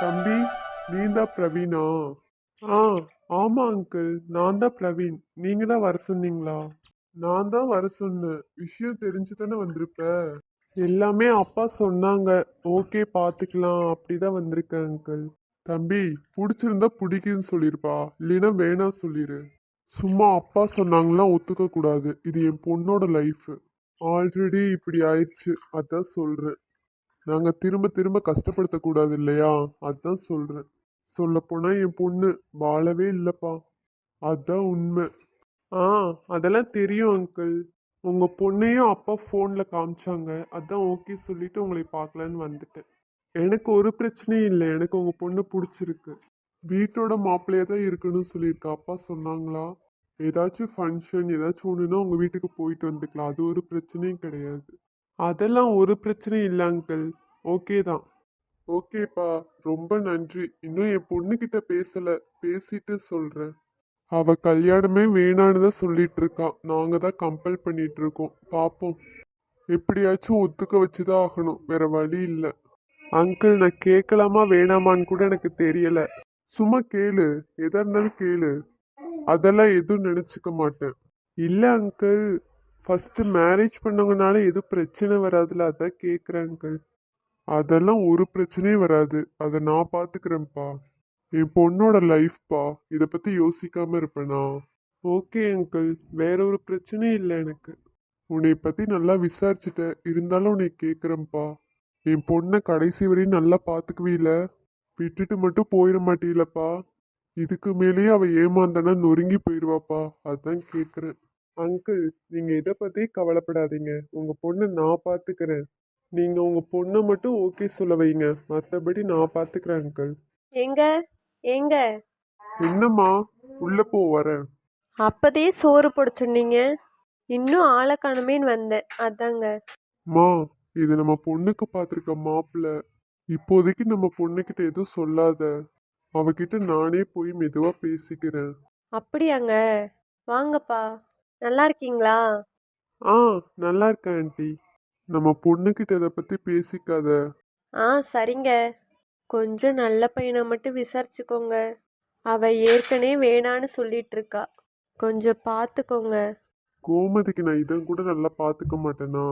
தம்பி நீ தான் பிரவீனா? ஆ ஆமா அங்கிள். நான் தான் பிரவீன். நீங்க தான் வர சொன்னீங்களா? நான் தான் வர சொன்னேன். விஷயம் தெரிஞ்சு தானே வந்திருப்ப? எல்லாமே அப்பா சொன்னாங்க. ஓகே பார்த்துக்கலாம் அப்படிதான் வந்திருக்கேன் அங்கிள். தம்பி பிடிச்சிருந்தா பிடிக்குன்னு சொல்லிருப்பா. இல்லைன்னா வேணாம் சொல்லிடு சும்மா அப்பா சொன்னாங்களாம் ஒத்துக்க கூடாது. இது என் பொண்ணோட லைஃப். ஆல்ரெடி இப்படி ஆயிடுச்சு. அதான் சொல்றேன். நாங்கள் திரும்ப திரும்ப கஷ்டப்படுத்தக்கூடாது இல்லையா? அதான் சொல்கிறேன் சொல்லப்போனால் என் பொண்ணு வாழவே இல்லைப்பா. அதுதான் உண்மை. ஆ அதெல்லாம் தெரியும் அங்கிள் உங்கள் பொண்ணையும் அப்பா ஃபோனில் காமிச்சாங்க. அதான் ஓகே சொல்லிட்டு உங்களை பார்க்கலான்னு வந்துட்டேன். எனக்கு ஒரு பிரச்சனையும் இல்லை. எனக்கு உங்கள் பொண்ணு பிடிச்சிருக்கு. வீட்டோட மாப்பிள்ளையா தான் இருக்கணும்னு சொல்லியிருக்கா. அப்பா சொன்னாங்களா? ஏதாச்சும் ஃபங்க்ஷன் ஏதாச்சும் ஒன்றுனா உங்கள் வீட்டுக்கு போயிட்டு வந்துக்கலாம். அது ஒரு பிரச்சனையும் கிடையாது. அதெல்லாம் ஒரு பிரச்சனையும் இல்லை அங்கிள். ஓகே தான். ஓகேப்பா. ரொம்ப நன்றி. இன்னும் என் பொண்ணுகிட்ட பேசல. பேசிட்டு சொல்றேன். அவ கல்யாணமே வேணான்னு தான் சொல்லிட்டு இருக்கா. நாங்க தான் கம்பல் பண்ணிட்டு இருக்கோம். பாப்போம். எப்படியாச்சும் ஒத்துக்க வச்சுதான் ஆகணும். வேற வழி இல்லை. அங்கிள் நான் கேட்கலாமா வேணாமான்னு கூட எனக்கு தெரியல. சும்மா கேளு. எதா இருந்தாலும் கேளு. அதெல்லாம் எதுவும் நினைச்சுக்க மாட்டேன். இல்ல அங்கிள். ஃபஸ்ட்டு மேரேஜ் பண்ணவங்கனால எதுவும் பிரச்சனை வராதுல அதான் கேட்குறாங்க அதெல்லாம் ஒரு பிரச்சனையும் வராது. அதை நான் பார்த்துக்கிறேன்ப்பா என் பொண்ணோட லைஃப்பா இதை பற்றி யோசிக்காமல் இருப்பேனா? ஓகே அங்கிள் வேற ஒரு பிரச்சனையும் இல்லை எனக்கு. உன்னை பற்றி நல்லா விசாரிச்சுட்டேன். இருந்தாலும் உன்னை கேட்குறேன்ப்பா என் பொண்ணை கடைசி வரையும் நல்லா பார்த்துக்குவீல விட்டுட்டு மட்டும் போயிட மாட்டீலப்பா. இதுக்கு மேலேயே அவள் ஏமாந்தானா நொறுங்கி போயிடுவாப்பா அதான் கேட்குறேன் அங்கிள் நீங்க இதை பத்தி கவலைப்படாதீங்க. உங்க பொண்ணை நான் பாத்துக்கிறேன். நீங்க உங்க பொண்ணை மட்டும் ஓகே சொல்ல வைங்க. மற்றபடி நான் பாத்துக்கிறேன் அங்கிள் எங்க? எங்க? என்னம்மா? உள்ள போ வரேன் அப்பதே சோறு போட சொன்னீங்க. இன்னும் ஆளை காணுமேன்னு வந்தேன். அதாங்க. மா இது நம்ம பொண்ணுக்கு பார்த்துருக்க மாப்பிள்ள. இப்போதைக்கு நம்ம பொண்ணுகிட்ட எதுவும் சொல்லாத. அவகிட்ட நானே போய் மெதுவா பேசிக்கிறேன். அப்படியாங்க. வாங்கப்பா. நல்லா இருக்கீங்களா? ஆ நல்லா இருக்கேன் ஆண்டி. நம்ம பொண்ணுகிட்ட இதை பத்தி பேசிக்காத. ஆ சரிங்க. கொஞ்சம் நல்ல பையனை மட்டும் விசாரிச்சுக்கோங்க. அவ ஏற்கனவே வேணான்னு சொல்லிட்டு இருக்கா கொஞ்சம் பார்த்துக்கோங்க கோமதிக்கு நான் இதை கூட நல்லா பார்த்துக்க மாட்டேனா?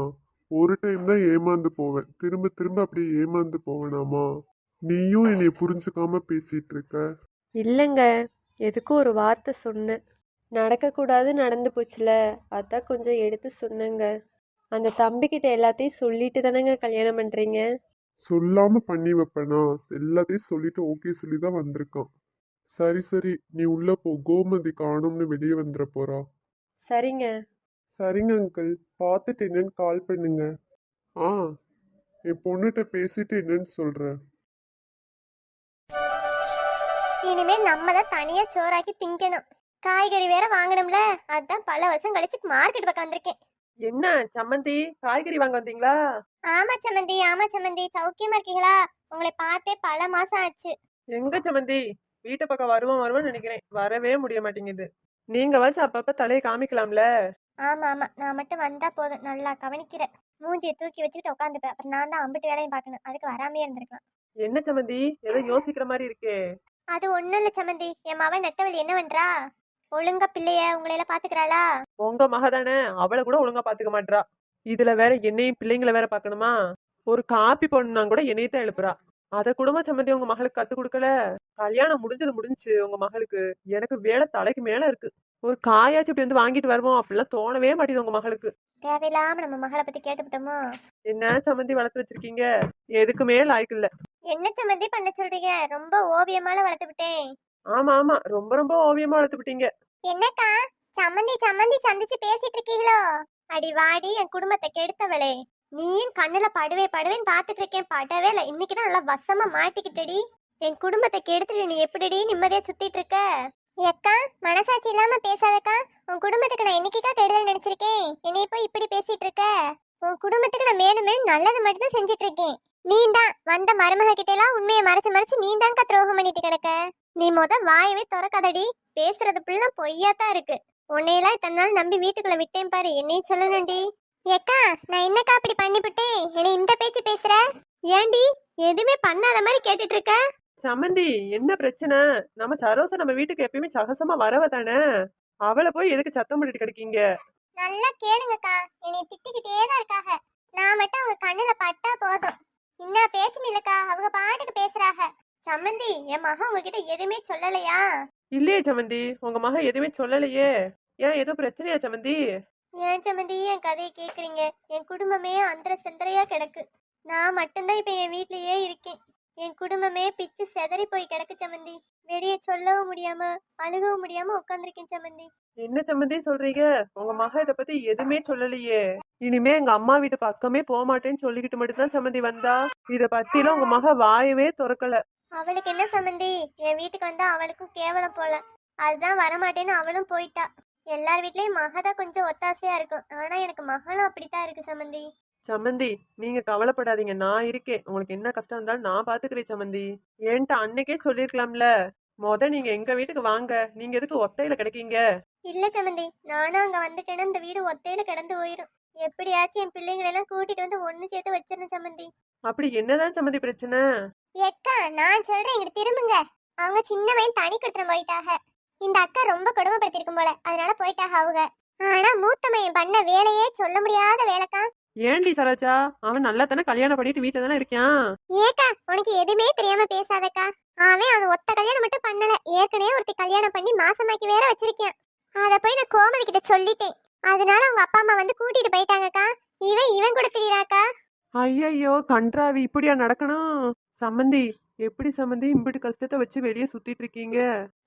ஒரு டைம் தான் ஏமாந்து போவேன். திரும்ப திரும்ப அப்படியே ஏமாந்து போவேனாமா? நீயும் என்னை புரிஞ்சுக்காம பேசிட்டு இருக்க இல்லைங்க. எதுக்கும் ஒரு வார்த்தை சொன்னேன். நடக்கக்கூடாது நடந்து போச்சுல? அதான் கொஞ்சம் எடுத்து சொன்னேங்க. அந்த தம்பிக்கிட்ட எல்லாத்தையும் சொல்லிட்டு தானேங்க கல்யாணம் பண்ணுறீங்க சொல்லாம பண்ணி வைப்பேனா? எல்லாத்தையும் சொல்லிட்டு ஓகே சொல்லி தான் வந்திருக்கான். சரி சரி. நீ உள்ள போ. கோமதி காணும்னு வெளியே வந்துட போறா. சரிங்க. சரிங்க அங்கிள் பார்த்துட்டு என்னன்னு கால் பண்ணுங்க. ஆ. என் பொண்ணுகிட்ட பேசிட்டு என்னன்னு சொல்றேன் இனிமே நம்ம தான் தனியா சோறாக்கி திங்கணும். காய்கறி வேற வாங்கணும்ல? அதான் பல வருஷம் கழிச்சு மார்க்கெட் பக்கம் வந்திருக்கேன். என்ன சம்மந்தி? காய்கறி வாங்க வந்தீங்களா? ஆமா சம்மந்தி. ஆமா சம்மந்தி. சௌக்கியமா இருக்கீங்களா? உங்களை பார்த்தே பல மாசம் ஆச்சு. எங்க சம்மந்தி? வீட்டு பக்கம் வருவோம் வருவோம்னு நினைக்கிறேன். வரவே முடிய மாட்டேங்குது. நீங்க வச்சு அப்பப்ப தலையை காமிக்கலாம்ல? ஆமா ஆமா. நான் மட்டும் வந்தா போதும். நல்லா கவனிக்கிறேன் மூஞ்சியை தூக்கி வச்சுக்கிட்டு உட்காந்துப்பேன். அப்புறம் நான் தான் அம்பிட்டு வேலையும் பார்க்கணும். அதுக்கு வராமே இருந்திருக்கலாம். என்ன சம்மந்தி? ஏதோ யோசிக்கிற மாதிரி இருக்கே. அது ஒண்ணும் இல்ல சம்மந்தி. என் மவன் நெட்டவழி என்ன பண்றா? ஒழுங்கா பிள்ளைய உங்களை எல்லாம் பாத்துக்கிறாளா? உங்க மக தானே. அவளை கூட ஒழுங்கா பாத்துக்க மாட்றா. இதுல வேற என்னையும் பிள்ளைங்கள வேற பார்க்கணுமா ஒரு காப்பி போடணும்னா கூட என்னைய தான் எழுப்புறா. அத குடும்ப சம்மந்தி உங்க மகளுக்கு கத்து கொடுக்கல? கல்யாணம் முடிஞ்சது முடிஞ்சு உங்க மகளுக்கு. எனக்கு வேலை தலைக்கு மேல இருக்கு. ஒரு காயாச்சும் இப்படி வந்து வாங்கிட்டு வருவோம் அப்படிலாம் தோணவே மாட்டேங்குது உங்க மகளுக்கு. தேவையில்லாம நம்ம மகளை பத்தி கேட்டுவிட்டோமோ? என்ன சம்மந்தி வளர்த்து வச்சிருக்கீங்க? எதுக்குமே லாய்க்கு இல்ல. என்ன சம்மந்தி பண்ண சொல்றீங்க? ரொம்ப ஓவியமால வளர்த்து விட்டேன். ஆமா ஆமா. ரொம்ப ரொம்ப ஓவியமா வளர்த்து விட்டீங்க. என்னக்கா? சம்மந்தி சம்மந்தி சந்திச்சு பேசிட்டு இருக்கீங்களோ? அடி வாடி என் குடும்பத்தை கெடுத்தவளே. நீயும் கண்ணுல படுவே படுவேன்னு பாத்துட்டு இருக்கேன். படவே இல்லை. இன்னைக்குதான் நல்லா வசமா மாட்டிக்கிட்டடி. என் குடும்பத்தை கெடுத்துட்டு நீ எப்படிடி நிம்மதியா சுத்திட்டு இருக்க? அக்கா மனசாட்சி இல்லாம பேசாதக்கா. உன் குடும்பத்துக்கு நான் என்னைக்கா கெடுதல் நினைச்சிருக்கேன்? என்னைய போய் இப்படி பேசிட்டு இருக்க? உன் குடும்பத்துக்கு நான் மேலும் மேலும் நல்லது மட்டும் தான் செஞ்சுட்டு இருக்கேன். நீ தான் வந்த மருமக கிட்ட எல்லாம் உண்மையை மறைச்சு மறைச்சு நீ தான்க்கா துரோகம் பண்ணிட்டு கிடக்க. நீ முத வாயவே திறக்காதடி. பேசுறது ஃபுல்லா பொய்யாத்தான் இருக்கு. உன்னையெல்லாம் இத்தனை நாள் நம்பி வீட்டுக்குள்ள விட்டேன் பாரு என்னையும் சொல்லணும்டி. ஏக்கா நான் என்னக்கா அப்படி பண்ணிவிட்டேன் என்னை இந்த பேச்சு பேசுற? ஏண்டி எதுவுமே பண்ணாத மாதிரி கேட்டுட்டு இருக்க சம்மந்தி என்ன பிரச்சனை? நம்ம சரோசா நம்ம வீட்டுக்கு எப்பயுமே சகசமா வரவ தானே? அவளை போய் எதுக்கு சத்தம் போட்டுட்டு கிடைக்கீங்க? நல்லா கேளுங்கக்கா. என்னை திட்டிக்கிட்டே தான் இருக்காக. நான் மட்டும் அவங்க கண்ணுல பட்டா போதும். பேச்சு நில்லக்கா அவங்க பாட்டுக்கு பேசுறாக சம்மந்தி என் மகன் உங்ககிட்ட எதுவுமே சொல்லலையா? இல்லையே சம்மந்தி உங்க மகன் எதுவுமே சொல்லலையே. ஏன் ஏதோ பிரச்சனையா சம்மந்தி ஏன் சம்மந்தி என் கதையை கேக்குறீங்க? என் குடும்பமே அந்தர செந்தரையா கிடக்கு. நான் மட்டும்தான் இப்ப என் வீட்லயே இருக்கேன். என் குடும்பமே பிச்சு செதறி போய் கிடக்கு சம்மந்தி வெளியே சொல்லவும் முடியாம அழுகவும் முடியாம உட்காந்துருக்கேன் சம்மந்தி என்ன சம்மந்தி சொல்றீங்க? உங்க மகன் இத பத்தி எதுவுமே சொல்லலையே. இனிமே எங்க அம்மா வீட்டு பக்கமே போக மாட்டேன்னு சொல்லிக்கிட்டு மட்டும்தான் சம்மந்தி வந்தா. இத பத்திலாம் உங்க மக வாயவே திறக்கல. அவளுக்கு என்ன சம்மந்தி? என் வீட்டுக்கு வந்தா அவளுக்கும் கேவலம் போல. அதுதான் வரமாட்டேன்னு அவளும் போயிட்டா. எல்லார் வீட்லயும் மகதான் கொஞ்சம் ஒத்தாசையா இருக்கும். ஆனா எனக்கு மகளும் அப்படித்தான் இருக்கு சம்மந்தி. சம்மந்தி நீங்க கவலைப்படாதீங்க. நான் இருக்கேன். உங்களுக்கு என்ன கஷ்டம் இருந்தாலும் நான் பாத்துக்கிறேன் சம்மந்தி. என்கிட்ட அன்னைக்கே சொல்லிருக்கலாம்ல. மொத நீங்க எங்க வீட்டுக்கு வாங்க. நீங்க எதுக்கு ஒத்தையில கிடைக்கீங்க? இல்ல சம்மந்தி. நானும் அங்க வந்துட்டேன்னா இந்த வீடு ஒத்தையில கிடந்து போயிரும். எப்படியாச்சும் என் பிள்ளைங்களை எல்லாம் கூட்டிட்டு வந்து ஒண்ணு சேர்த்து வச்சிடணும் சம்மந்தி. அப்படி என்னதான் சம்மந்தி பிரச்சனை? எக்கா நான் சொல்றேன் இங்கிட்டு திரும்புங்க. அவங்க சின்ன பையன் தனி கொடுத்துட்டு போயிட்டாக. இந்த அக்கா ரொம்ப கொடுமைப்படுத்திருக்கும் போல. அதனால போயிட்டாக அவங்க. ஆனா மூத்த பையன் பண்ண வேலையே சொல்ல முடியாத வேலைக்கா. ஏன்டி சரோஜா? அவன் நல்லா தானே கல்யாணம் பண்ணிட்டு வீட்டுல தானே இருக்கான் ஏக்கா உனக்கு எதுவுமே தெரியாம பேசாதக்கா. அவன் அது ஒத்த கல்யாணம் மட்டும் பண்ணல. ஏற்கனவே ஒருத்தி கல்யாணம் பண்ணி மாசமாக்கி வேற வச்சிருக்கேன் அத போய் நான் கோமதி கிட்ட சொல்லிட்டேன். அதனால அவங்க அப்பா அம்மா வந்து கூட்டிட்டு போயிட்டாங்கக்கா. இவன் இவன் கூட திரியறாக்கா ஐயையோ கன்றாவி இப்படியா நடக்கணும்? சம்மந்தி எப்படி சம்மந்தி இம்பிட்டு கஷ்டத்தை வச்சு வெளியே சுத்திட்டு இருக்கீங்க?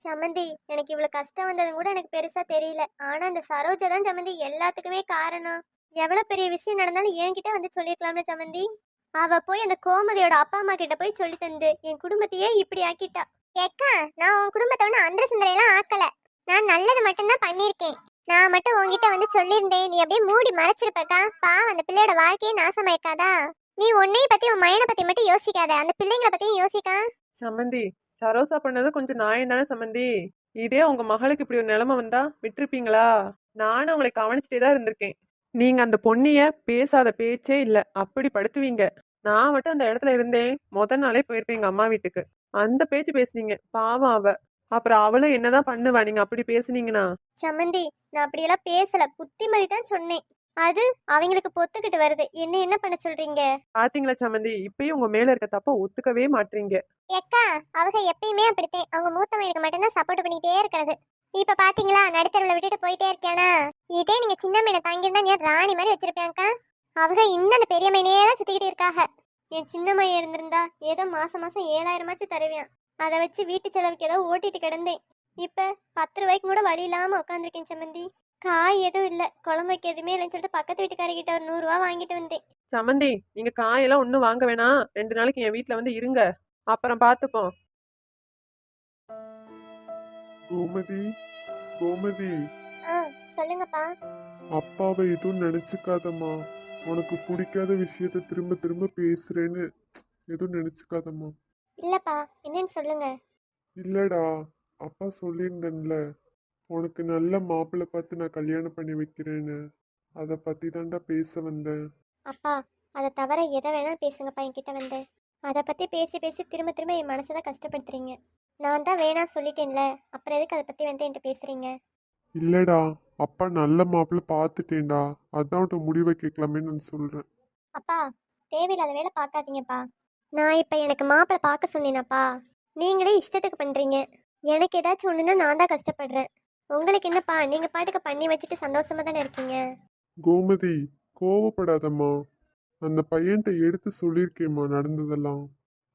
சம்மந்தி எனக்கு இவ்வளவு கஷ்டம் வந்ததும் கூட எனக்கு பெருசா தெரியல. ஆனா அந்த சரோஜா தான் சம்மந்தி எல்லாத்துக்குமே காரணம். எவ்வளவு பெரிய விஷயம் நடந்தாலும் என்கிட்ட வந்து சொல்லிருக்கலாம்ல சம்மந்தி. அவ போய் அந்த கோமதியோட அப்பா அம்மா கிட்ட போய் சொல்லி தந்து என் குடும்பத்தையே இப்படி ஆக்கிட்டா. ஏக்கா நான் உன் குடும்பத்தை ஒன்றும் அந்த சிந்தனையெல்லாம் ஆக்கல. நான் நல்லது மட்டும்தான் பண்ணியிருக்கேன். நான் மட்டும் உன்கிட்ட வந்து சொல்லியிருந்தேன் நீ அப்படியே மூடி மறைச்சிருப்பக்கா. பாவம் அந்த பிள்ளையோட வாழ்க்கையே நாசமாயிருக்காதா? நீ உன்னைய பத்தி உன் மயனை பத்தி மட்டும் யோசிக்காத. அந்த பிள்ளைங்களை பத்தியும் யோசிக்கா. சம்மந்தி சரோசா பண்ணது கொஞ்சம் நியாயம் தானே சம்மந்தி இதே உங்க மகளுக்கு இப்படி ஒரு நிலைமை வந்தா விட்டுருப்பீங்களா? நானும் உங்களை கவனிச்சுட்டே தான் இருந்திருக்கேன். நீங்க அந்த பொண்ணிய பேசாத பேச்சே இல்ல. அப்படி படுத்துவீங்க. நான் மட்டும் அந்த இடத்துல இருந்தேன். முத நாளே போயிருப்பேன் எங்க அம்மா வீட்டுக்கு. அந்த பேச்சு பேசுனீங்க. பாவம் அவ. அப்புறம் அவளும் என்னதான் பண்ணுவா? நீங்க அப்படி பேசுனீங்கன்னா. சம்மந்தி நான் அப்படியெல்லாம் பேசல. புத்திமதி தான் சொன்னேன். அது அவங்களுக்கு பொத்துக்கிட்டு வருது. என்ன என்ன பண்ண சொல்றீங்க? பாத்தீங்களா சம்மந்தி இப்பயும் உங்க மேல இருக்க தப்ப ஒத்துக்கவே மாட்டீங்க எக்கா அவங்க எப்பயுமே அப்படித்தேன். அவங்க மூத்தவங்களுக்கு மட்டும்தான் சப்போர்ட் பண்ணிட்டே இருக்கிறது. இப்ப பாத்தீங்களா? நடுத்தருவுல விட்டுட்டு போயிட்டே இருக்கியானா? இதே நீங்க சின்ன மீனை தாங்கியிருந்தா நீ ராணி மாதிரி வச்சிருப்பேன்க்கா அவங்க இன்னும் அந்த பெரிய மீனே தான் சுத்திக்கிட்டு இருக்காக. என் சின்ன மையம் இருந்திருந்தா ஏதோ மாசம் மாசம் ஏழாயிரமாச்சும் தருவேன் அதை வச்சு வீட்டு செலவுக்கு ஏதோ ஓட்டிட்டு கிடந்தேன். இப்ப பத்து ரூபாய்க்கு கூட வழி இல்லாம உட்காந்துருக்கேன் சம்மந்தி காய் எதுவும் இல்ல. குழம்பு வைக்க எதுவுமே இல்லைன்னு சொல்லிட்டு பக்கத்து வீட்டுக்காரர்கிட்ட ஒரு நூறு ரூபா வாங்கிட்டு வந்தேன். சம்மந்தி நீங்க காயெல்லாம் ஒண்ணும் வாங்க வேணாம். ரெண்டு நாளைக்கு என் வீட்ல வந்து இருங்க. அப்புறம் பாத்துப்போம் கோமதி கோமதி. ஆ சொல்லுங்கப்பா. அப்பாவை எதுவும் நினைச்சுக்காதம்மா. உனக்கு பிடிக்காத விஷயத்த திரும்ப திரும்ப பேசுறேன்னு எதுவும் நினைச்சுக்காதம்மா. இல்லப்பா என்னன்னு சொல்லுங்க. இல்லடா அப்பா சொல்லியிருந்தேன்ல. உனக்கு நல்ல மாப்பிள்ளை பார்த்து நான் கல்யாணம் பண்ணி வைக்கிறேன்னு. அதை பத்தி தான்டா பேச வந்தேன். அப்பா அதை தவிர எதை வேணாலும் பேசுங்கப்பா என்கிட்ட வந்து. அதை பற்றி பேசி பேசி திரும்ப திரும்ப என் மனசை தான் கஷ்டப்படுத்துறீங்க. நான் தான் வேணாம் சொல்லிட்டேன்ல அப்புறம் எதுக்கு அதை பற்றி வந்து என்கிட்ட பேசுறீங்க? இல்லடா அப்பா நல்ல மாப்பிள்ளை பார்த்துட்டேன்டா. அதான் உன்ட்ட முடிவை கேட்கலாமேன்னு நான் சொல்றேன். அப்பா தேவையில்லாத வேலை பார்க்காதீங்கப்பா. நான் இப்போ எனக்கு மாப்பிள்ளை பார்க்க சொன்னேனப்பா. நீங்களே இஷ்டத்துக்கு பண்ணுறீங்க எனக்கு ஏதாச்சும் ஒன்றுனா நான் தான் கஷ்டப்படுறேன். உங்களுக்கு என்னப்பா? நீங்கள் பாட்டுக்கு பண்ணி வச்சுட்டு சந்தோஷமா தானே இருக்கீங்க? கோமதி கோவப்படாதம்மா. அந்த பையன்கிட்ட எடுத்து சொல்லியிருக்கேம்மா நடந்ததெல்லாம்.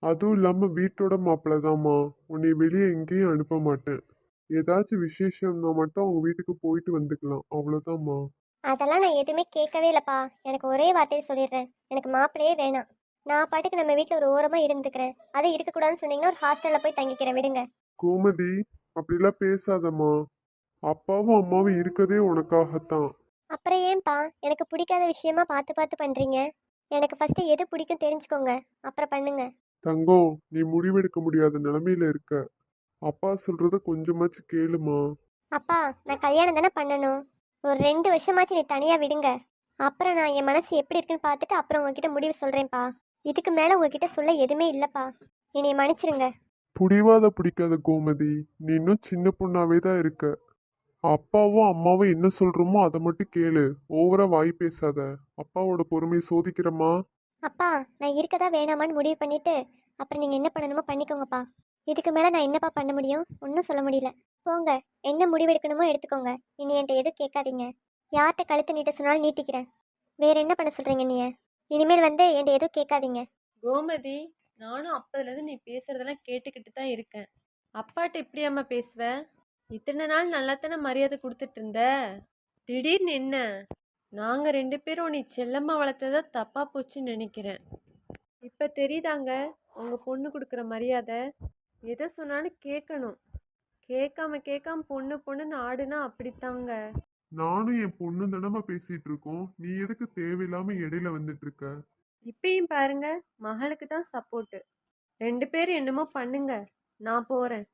அதுவும் இல்லாமல் வீட்டோட மாப்பிள்ளை தாம்மா. உன்னை வெளியே எங்கேயும் அனுப்ப மாட்டேன். ஏதாச்சும் விசேஷம்னா மட்டும் அவங்க வீட்டுக்கு போயிட்டு வந்துக்கலாம். அவ்வளோதாம்மா அதெல்லாம் நான் எதுவுமே கேட்கவே இல்லைப்பா. எனக்கு ஒரே வார்த்தையை சொல்லிடுறேன். எனக்கு மாப்பிள்ளையே வேணாம். நான் பாட்டுக்கு நம்ம வீட்டில் ஒரு ஓரமாக இருந்துக்கிறேன். அதை இருக்கக்கூடாதுன்னு சொன்னீங்கன்னா ஒரு ஹாஸ்டலில் போய் தங்கிக்கிறேன். விடுங்க. கோமதி அப்படிலாம் பேசாதம்மா. அப்பாவும் அம்மாவும் இருக்கதே உனக்காகத்தான். அப்புறம் ஏன்பா? எனக்கு பிடிக்காத விஷயமா பார்த்து பார்த்து பண்ணுறீங்க எனக்கு ஃபஸ்ட்டு எது பிடிக்கும் தெரிஞ்சுக்கோங்க. அப்புறம் பண்ணுங்க. தங்கம் நீ முடிவெடுக்க முடியாத நிலைமையில இருக்க. அப்பா சொல்றத கொஞ்சமாச்சும் கேளுமா. அப்பா நான் கல்யாணம் தானே பண்ணணும். ஒரு ரெண்டு வருஷமாச்சு நீ தனியாக விடுங்க. அப்புறம் நான் என் மனசு எப்படி இருக்குன்னு பார்த்துட்டு அப்புறம் உங்ககிட்ட முடிவு சொல்கிறேன்ப்பா இதுக்கு மேலே உங்ககிட்ட சொல்ல எதுவுமே இல்லைப்பா. என்னைய மன்னிச்சிருங்க. புடிவாத பிடிக்காத கோமதி நீ இன்னும் சின்ன பொண்ணாவே தான் இருக்க. அப்பாவும் அம்மாவும் என்ன சொல்றோமோ அதை மட்டும் கேளு. ஓவரா வாய் பேசாத. அப்பாவோட பொறுமையை சோதிக்கிறமா அப்பா நான் இருக்கதா வேணாமான்னு முடிவு பண்ணிட்டு அப்புறம் நீங்க என்ன பண்ணணுமோ பண்ணிக்கோங்கப்பா. இதுக்கு மேல நான் என்னப்பா பண்ண முடியும்? ஒன்றும் சொல்ல முடியல. போங்க. என்ன முடிவு எடுக்கணுமோ எடுத்துக்கோங்க. இனி என்கிட்ட எதுவும் கேட்காதீங்க. யார்கிட்ட கழுத்து நீட்ட சொன்னாலும் நீட்டிக்கிறேன். வேற என்ன பண்ண சொல்றீங்க நீ இனிமேல் வந்து என்கிட்ட எதுவும் கேட்காதீங்க. கோமதி நானும் அப்போதுலேருந்து நீ பேசுறதெல்லாம் கேட்டுக்கிட்டு தான் இருக்கேன். அப்பாட்ட இப்படி அம்மா பேசுவ? இத்தனை நாள் நல்லா தானே மரியாதை கொடுத்துட்டு இருந்த திடீர்னு என்ன? நாங்கள் ரெண்டு பேரும் நீ செல்லம்மா வளர்த்ததா தப்பா போச்சுன்னு நினைக்கிறேன். இப்போ தெரியுதாங்க உங்கள் பொண்ணு கொடுக்குற மரியாதை? எதை சொன்னாலும் கேட்கணும். கேட்காம கேட்காம பொண்ணு பொண்ணுன்னு ஆடுனா அப்படித்தாங்க. நானும் என் பொண்ணு தானமா பேசிட்டு இருக்கோம் நீ எதுக்கு தேவையில்லாம இடையில வந்துட்டு இருக்க இப்பயும் பாருங்க மகளுக்கு தான் சப்போர்ட்டு ரெண்டு பேரும் என்னமோ பண்ணுங்க. நான் போகிறேன்